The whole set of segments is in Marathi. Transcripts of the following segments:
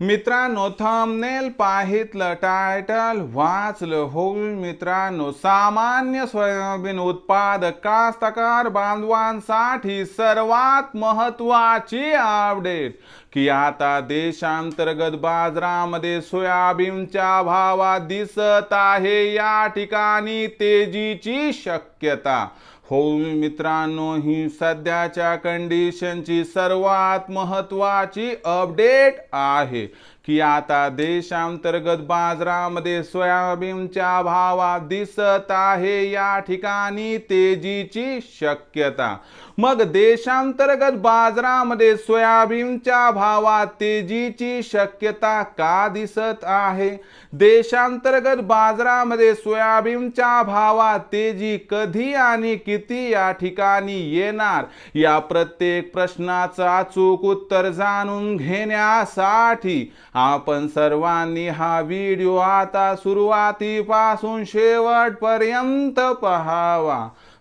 मित्रांनो थंबनेल पाहितलं टायटल वाचलं होईल मित्रांनो. सामान्य सोयाबीन उत्पादक कास्तकार बांधवांसाठी सर्वात महत्वाची अपडेट की आता देशांतर्गत बाजारामध्ये सोयाबीनच्या भावात दिसत आहे या ठिकाणी तेजीची शक्यता. हो मित्रांनो ही सध्याच्या कंडिशनची सर्वात महत्वाची अपडेट आहे की आता देशांतर्गत बाजारामध्ये सोयाबीनच्या भावात दिसत आहे या ठिकाणी तेजीची शक्यता. मग देशांतर्गत बाजारामध्ये सोयाबीनच्या भावात तेजीची शक्यता का दिसत आहे? देशांतर्गत बाजारामध्ये सोयाबीनच्या भावात तेजी कधी आणि किती या ठिकाणी येणार? या प्रत्येक प्रश्नाचा अचूक उत्तर जाणून घेण्यासाठी आपण सर्वांनी हा व्हिडिओ आता सुरुवातीपासून शेवटपर्यंत पहावा.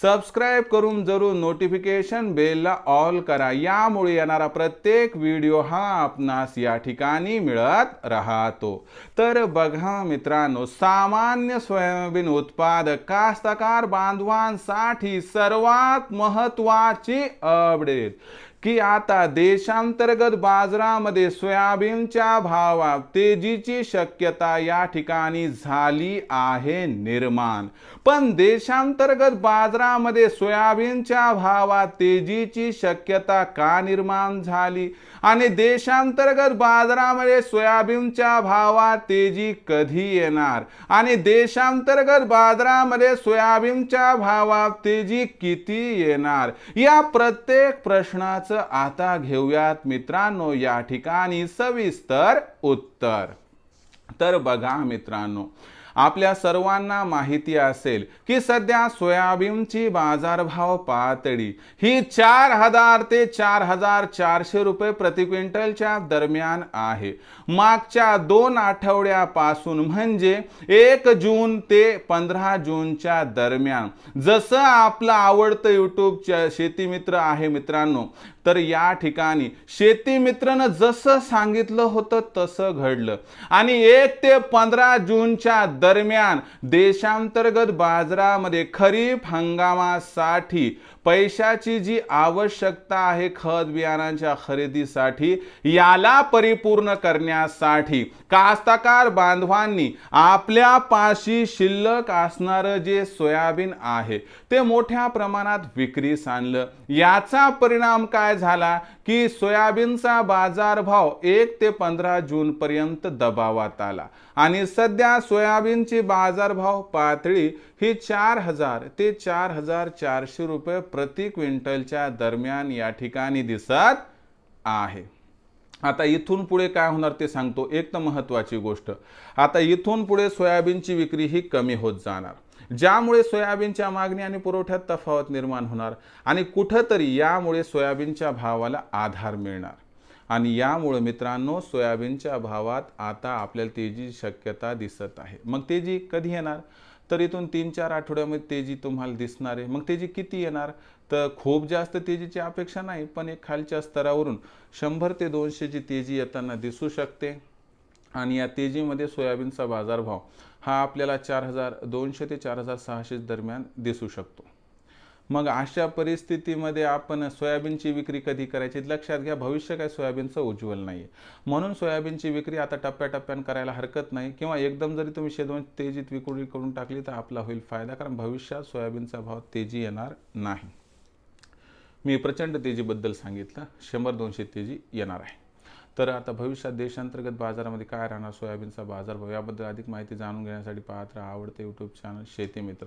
सबस्क्राईब करून जरूर नोटिफिकेशन बेलला ऑल करा. यामुळे येणारा प्रत्येक व्हिडिओ हा आपणास या ठिकाणी मिळत राहतो. तर बघा मित्रांनो सामान्य सोयाबीन उत्पादक कास्तकार बांधवांसाठी सर्वात महत्वाची अपडेट की आता देशांतर्गत बाजारामध्ये सोयाबीनच्या भावात तेजीची शक्यता या ठिकाणी झाली आहे निर्माण. पण देशांतर्गत बाजारामध्ये सोयाबीनच्या भावात तेजीची शक्यता का निर्माण झाली? आणि देशांतर्गत बाजारामध्ये सोयाबीनच्या भावात तेजी कधी येणार? आणि देशांतर्गत बाजारामध्ये सोयाबीनच्या भावात तेजी किती येणार? या प्रत्येक प्रश्नाचं आता घेऊयात. मित्रांनो या ठिकाणी सविस्तर उत्तर. तर बघा मित्रांनो आपल्या सर्वांना माहिती असेल की सध्या सोयाबीनची बाजारभाव पातळी ही चार हजार ते चार हजार चारशे रुपये प्रति क्विंटलच्या दरम्यान आहे. मागच्या दोन आठवड्यापासून म्हणजे एक जून ते पंधरा जूनच्या दरम्यान. जसं आपलं आवडतं युट्यूब शेती मित्र आहे मित्रांनो तर या ठिकाणी शेती मित्रनं जसं सांगितलं होतं तसं घडलं. आणि एक ते पंधरा जूनच्या दरम्यान देशांतर्गत बाजारामध्ये खरीप हंगामासाठी पैशाची जी आवश्यकता आहे खत बियाणांच्या खरेदीसाठी याला परिपूर्ण करण्यासाठी कास्तकार बांधवांनी आपल्या पाशी शिल्लक असणारं जे सोयाबीन आहे ते मोठ्या प्रमाणात विक्रीस आणलं. याचा परिणाम काय झाला की सोयाबीनचा बाजारभाव एक ते पंधरा जून पर्यंत दबावात आला. आणि सध्या सोयाबीनची बाजारभाव पातळी ही चार हजार ते चार हजार चारशे रुपये प्रति क्विंटलच्या दरम्यान या ठिकाणी दिसत आहे. आता इथून पुढे काय होणार ते सांगतो. एक तर महत्त्वाची गोष्ट आता इथून पुढे सोयाबीनची विक्री ही कमी होत जाणार. ज्यामुळे सोयाबीनच्या मागणी आणि पुरवठ्यात तफावत निर्माण होणार आणि कुठंतरी यामुळे सोयाबीनच्या भावाला आधार मिळणार. आणि यामुळे मित्रांनो सोयाबीनच्या भावात आता आपल्याला तेजी शक्यता दिसत आहे. मग तेजी कधी येणार? तर इथून तीन चार आठवड्यामध्ये तेजी तुम्हाला दिसणार आहे. मग तेजी किती येणार? तर खूप जास्त तेजीची अपेक्षा नाही पण एक खालच्या स्तरावरून शंभर ते दोनशेची तेजी येताना दिसू शकते. आणि या तेजीमध्ये सोयाबीनचा बाजारभाव हा आपल्याला चार हजार दोनशे ते चार हजार सहाशे दरम्यान दिसू शकतो. मग अशा परिस्थितीमध्ये आपण सोयाबीनची विक्री कधी करायची? लक्षात घ्या भविष्य काय सोयाबीनचं उज्ज्वल नाही आहे म्हणून सोयाबीनची विक्री आता टप्प्याटप्प्यानं करायला हरकत नाही किंवा एकदम जरी तुम्ही शेदोन तेजीत विक्री करून टाकली तर आपला होईल फायदा कारण भविष्यात सोयाबीनचा भाव तेजी येणार नाही. मी प्रचंड तेजीबद्दल सांगितलं. शंभर दोनशे तेजी येणार आहे. तर आता भविष्यात देशांतर्गत बाजारामध्ये काय राहणार? सोयाबीनचा बाजारभाव याबद्दल अधिक माहिती जाणून घेण्यासाठी पाहत राहा आवडते यूट्यूब चॅनल शेती मित्र